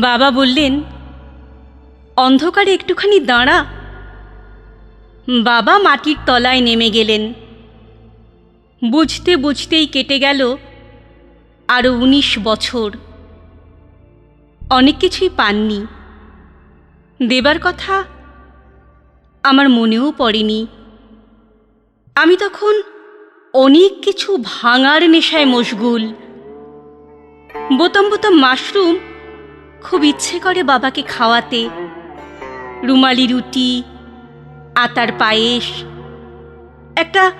বাবা বললেন, অন্ধকারে একটুখানি দাঁড়া। বাবা মাটির তলায় নেমে গেলেন। বুঝতে বুঝতেই কেটে গেল আরও উনিশ বছর। অনেক কিছুই পাননি। দেবার কথা আমার মনেও পড়েনি। আমি তখন অনেক কিছু ভাঙার নেশায় মশগুল। বোতাম বোতাম মাশরুম। খুব ইচ্ছে করে বাবাকে খাওয়াতে। রুমালি রুটি, আতার পায়েস, একটা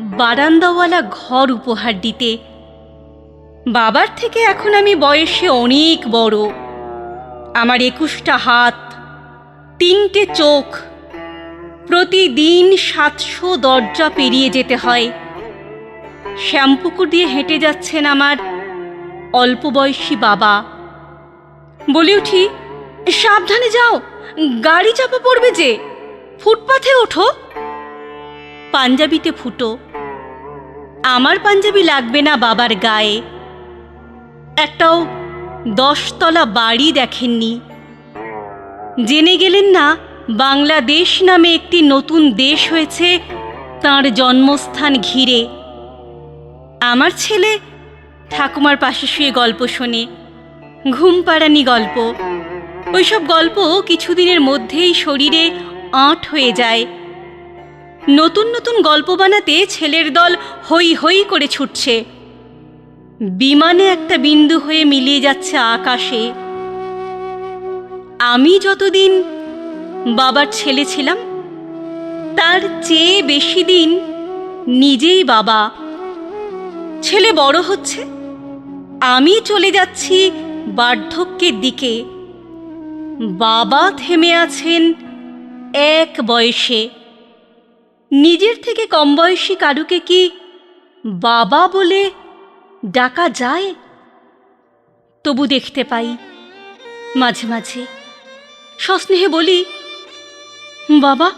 বারান্দাওয়ালা ঘর উপহার দিতে। বাবার থেকে এখন আমি বয়সে অনেক বড়। আমার একুশটা হাত, তিনটে চোখ। প্রতিদিন সাতশো দরজা পেরিয়ে যেতে হয়। শ্যামপুকুর দিয়ে হেঁটে যাচ্ছেন আমার অল্প বয়সী বাবা। বলে উঠি, সাবধানে যাও, গাড়ি চাপা পড়বে যে। ফুটপাথে ওঠো। পাঞ্জাবিতে ফুটো, আমার পাঞ্জাবি লাগবে না বাবার গায়ে। একটাও দশতলা বাড়ি দেখেননি। জেনে গেলেন না, বাংলাদেশ নামে একটি নতুন দেশ হয়েছে তার জন্মস্থান ঘিরে। আমার ছেলে ঠাকুমার পাশে শুয়ে গল্প শোনে। ঘুম পাড়ানি গল্প। ওইসব গল্প কিছুদিনের মধ্যেই শরীরে আঁট হয়ে যায়। নতুন নতুন গল্প বানাতে ছেলের দল হই হই করে ছুটছে। বিমানে একটা বিন্দু হয়ে মিলিয়ে যাচ্ছে আকাশে। আমি যতদিন বাবার ছেলে ছিলাম, তার চেয়ে বেশি দিন নিজেই বাবা। ছেলে বড় হচ্ছে। আমি চলে যাচ্ছি বার্ধক্যের দিকে। বাবা থেমে আছেন এক বয়সে। নিজের থেকে কম বয়সী কারুকে কি বাবা বলে ডাকা যায়? তবু দেখতে পাই, মাঝে মাঝে। সস্নেহে বলি, বাবা,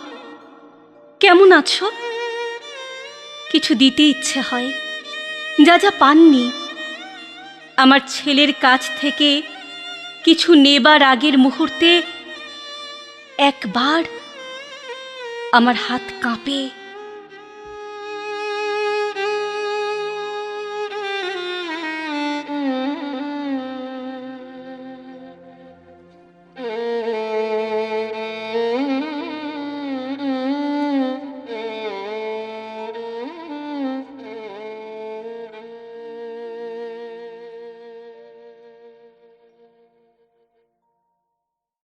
কেমন আছো? কিছু দিতে ইচ্ছে হয়, যা যা পাননি। আমার ছেলের কাছ থেকে কিছু নেবার আগের মুহূর্তে একবার আমার হাত কাঁপে।